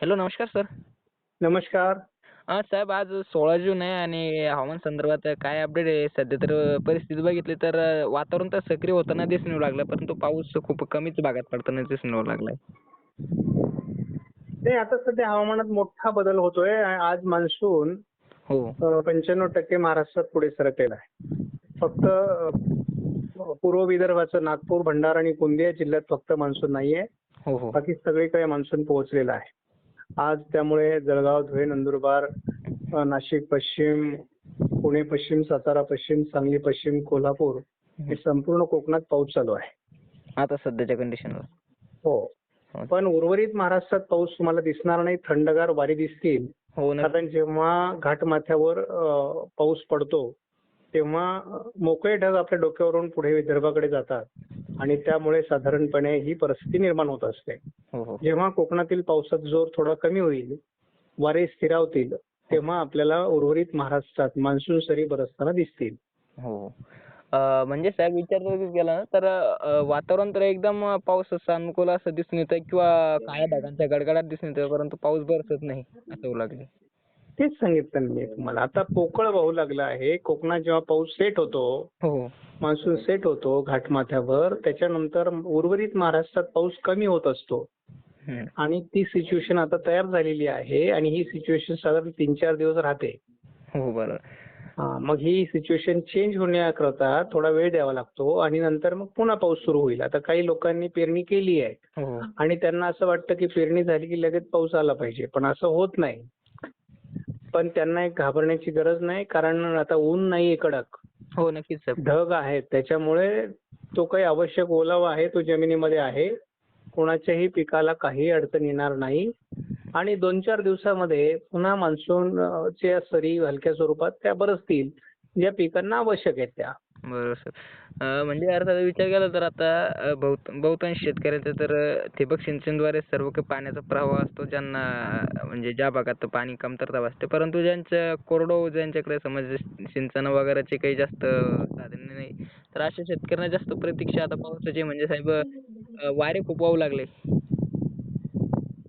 Hello नमस्कार sir. नमस्कार. हां साहेब आज सोळा जून आहे आणि हवामान संदर्भात काय अपडेट आहे? सध्या तर परिस्थिती बघितली तर वातावरण तर सक्रिय होताना दिसून येऊ लागलं परंतु पाऊस खूप कमीच भागात पडताना दिसून येऊ लागलाय. नाही आता सध्या हवामानात मोठा बदल होतोय आज मान्सून हो. पंच्याण्णव टक्के महाराष्ट्रात पुढे सरकलेला आहे. फक्त पूर्व विदर्भाचं नागपूर भंडारा आणि गोंदिया जिल्ह्यात फक्त मान्सून नाहीये. हो हो. बाकी सगळीकडे मान्सून पोहोचलेला आहे. आज त्यामुळे जळगाव धुळे नंदुरबार नाशिक पश्चिम पुणे पश्चिम सातारा पश्चिम सांगली पश्चिम कोल्हापूर हे संपूर्ण कोकणात पाऊस चालू आहे. आता सध्याच्या कंडिशनवर हो. पण उर्वरित महाराष्ट्रात पाऊस तुम्हाला दिसणार नाही थंडगार वारी दिसतील. हो कारण जेव्हा घाटमाथ्यावर पाऊस पडतो तेव्हा मोकळे ढग आपल्या डोक्यावरून पुढे विदर्भाकडे जातात. आणि त्यामुळे साधारणपणे ही परिस्थिती निर्माण होत असते. हो हो. जेव्हा कोकणातील पावसाचा जोर थोडा कमी होईल वारे स्थिरावतील तेव्हा आपल्याला उर्वरित महाराष्ट्रात मान्सून सरी बरसताना दिसतील. हो. म्हणजे साहेब विचार केला ना तर वातावरण तर एकदम पावसाचं अनुकूल असं दिसून येतंय किंवा काळ्या ढगांच्या गडगडाट दिसून येतोय परंतु पाऊस बरसत नाही असं होऊ लागले तेच सांगितलं मी तुम्हाला. आता पोकळ वाहू लागला आहे. कोकणात जेव्हा पाऊस सेट होतो हो. मान्सून सेट होतो घाटमाथ्यावर त्याच्यानंतर उर्वरित महाराष्ट्रात पाऊस कमी होत असतो. आणि ती सिच्युएशन आता तयार झालेली आहे आणि ही सिच्युएशन साधारण तीन चार दिवस राहते. हो बरोबर. मग ही सिच्युएशन चेंज होण्याकरता थोडा वेळ द्यावा लागतो आणि नंतर मग पुन्हा पाऊस सुरू होईल. आता काही लोकांनी पेरणी केली आहे हो. आणि त्यांना असं वाटतं की पेरणी झाली की लगेच पाऊस आला पाहिजे पण असं होत नाही. पण त्यांना एक घाबरण्याची गरज नाही कारण आता ऊन नाहीये कडक. हो नक्कीच साहेब ढग आहेत. त्याच्यामुळे तो काही आवश्यक ओलावा आहे तो जमिनीमध्ये आहे. कोणाच्याही पिकाला काही अडचण येणार नाही. आणि दोन चार दिवसामध्ये पुन्हा मान्सून अ, च्या सरी हलक्या स्वरूपात त्या बरसतील. ज्या पिकांना आवश्यक आहेत त्या. बरोबर. सर म्हणजे अर्थात विचार केला तर आता बहुत बहुतांश शेतकऱ्याचं तर ठिबक सिंचनद्वारे सर्व काही पाण्याचा प्रवाह असतो ज्यांना म्हणजे ज्या भागात पाणी कमतरता भासते. परंतु ज्यांचं कोरडो ज्यांच्याकडे समज सिंचन वगैरेचे काही जास्त साधने नाही तर अशा शेतकऱ्यांना जास्त प्रतीक्षा आता पावसाची म्हणजे साहेब वारे खूप वाहू लागले.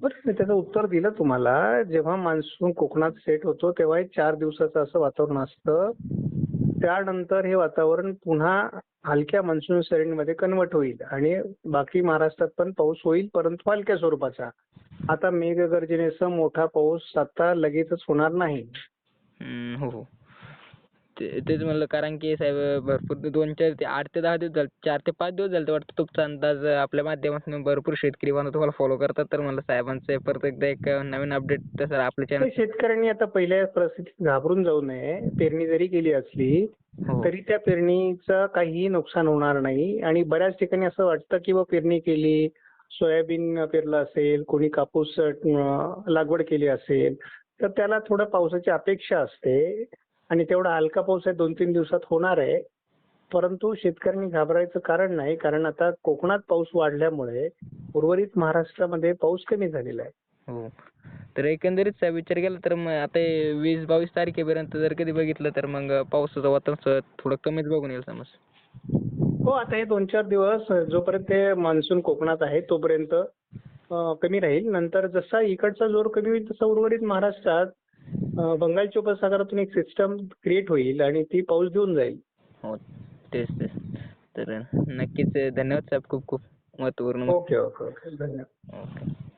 बरं मी त्याचं उत्तर दिलं तुम्हाला. जेव्हा मान्सून कोकणात सेट होतो तेव्हा एक चार दिवसाचं असं वातावरण असतं. त्यानंतर हे वातावरण पुन्हा हलक्या मान्सून सरींमध्ये कन्वर्ट होईल आणि बाकी महाराष्ट्रात पण पाऊस होईल परंतु हलक्या स्वरूपाचा. आता मेघगर्जनेसह मोठा पाऊस आता लगेचच होणार नाही. हो. हो. ते तेच म्हणलं कारण की साहेब भरपूर दोन चार ते आठ ते दहा दिवस झाले चार ते पाच दिवस झाले वाटतं तुमचा अंदाज आपल्या माध्यमातून भरपूर शेतकरी बांधव तुम्हाला फॉलो करतात. तर म्हणलं साहेबांचं परत एकदा एक नवीन अपडेट तसं आपल्या तर चॅनल शेतकऱ्यांनी आता पहिल्या परिस्थितीत घाबरून जाऊ नये. पेरणी जरी केली असली हो. तरी त्या पेरणीचं काहीही नुकसान होणार नाही. आणि बऱ्याच ठिकाणी असं वाटतं की बा पेरणी केली सोयाबीन पेरलं असेल कोणी कापूस अं, लागवड केली असेल तर त्याला थोडं पावसाची अपेक्षा असते. आणि तेवढा हलका पाऊस आहे दोन तीन दिवसात होणार आहे. परंतु शेतकऱ्यांनी घाबरायचं कारण नाही कारण आता कोकणात पाऊस वाढल्यामुळे उर्वरित महाराष्ट्रामध्ये पाऊस कमी झालेला आहे. हो. तर एकंदरीत विचार केला तर मग आता हे वीस बावीस तारखेपर्यंत जर कधी बघितलं तर मग पावसाचं वातावरण थोडं कमीच बघून येईल समज. हो आता हे दोन चार दिवस जोपर्यंत ते मान्सून कोकणात आहे तोपर्यंत अं, कमी राहील. नंतर जसा इकडचा जोर कमी होईल तसा उर्वरित महाराष्ट्रात बंगालच्या उपसागरातून एक सिस्टम क्रिएट होईल आणि ती पाऊस देऊन जाईल. हो तेच तेच. तर नक्कीच धन्यवाद साहेब. खूप खूप महत्त्वपूर्ण ओके ओके ओके. धन्यवाद. ओके.